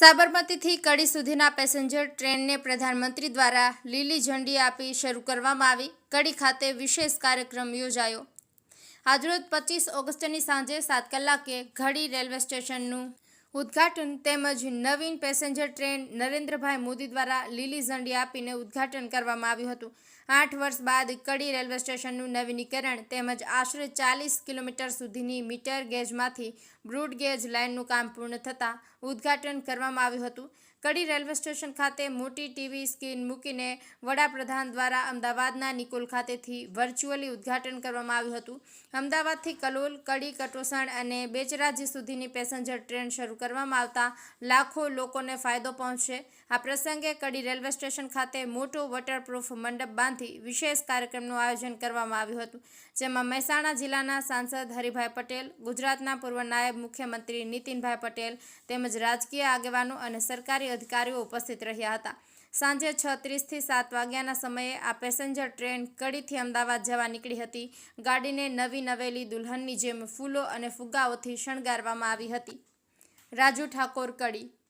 સાબરમતીથી કડી સુધીના પેસેન્જર ટ્રેનને પ્રધાનમંત્રી દ્વારા લીલી ઝંડી આપી શરૂ કરવામાં આવી. કડી ખાતે વિશેષ કાર્યક્રમ યોજાયો. આજરોજ પચીસ ઓગસ્ટની સાંજે સાત કલાકે ઘડી રેલવે સ્ટેશનનું ઉદ્ઘાટન તેમજ નવીન પેસેન્જર ટ્રેન નરેન્દ્રભાઈ મોદી દ્વારા લીલી ઝંડી આપીને ઉદ્ઘાટન કરવામાં આવ્યું હતું. આઠ વર્ષ બાદ કડી રેલવે સ્ટેશનનું નવીનીકરણ તેમજ આશરે ચાલીસ કિલોમીટર સુધીની મીટર ગેજમાંથી બ્રૂડ ગેજ લાઇનનું કામ પૂર્ણ થતાં ઉદ્ઘાટન કરવામાં આવ્યું હતું. કડી રેલવે સ્ટેશન ખાતે મોટી ટીવી સ્ક્રીન મૂકીને વડાપ્રધાન દ્વારા અમદાવાદના નિકોલ ખાતેથી વર્ચ્યુઅલી ઉદ્ઘાટન કરવામાં આવ્યું હતું. અમદાવાદથી કલોલ, કડી, કટોસણ અને બેચરાજી સુધીની પેસેન્જર ટ્રેન શરૂ કરવામાં આવતા લાખો લોકોને ફાયદો પહોંચશે. આ પ્રસંગે કડી રેલવે સ્ટેશન ખાતે મોટો વોટરપ્રૂફ મંડપ બાંધી વિશેષ કાર્યક્રમનું આયોજન કરવામાં આવ્યું હતું, જેમાં મહેસાણા જિલ્લાના સાંસદ હરિભાઈ પટેલ, ગુજરાતના પૂર્વ નાયબ મુખ્યમંત્રી નીતિનભાઈ પટેલ તેમજ રાજકીય આગેવાનો અને સરકારી અધિકારીઓ ઉપસ્થિત રહ્યા હતા. સાંજે છ ત્રીસથી સાત વાગ્યાના સમયે આ પેસેન્જર ટ્રેન કડીથી અમદાવાદ જવા નીકળી હતી. ગાડીને નવી નવેલી દુલ્હનની જેમ ફૂલો અને ફુગ્ગાઓથી શણગારવામાં આવી હતી. રાજુ ઠાકોર કડી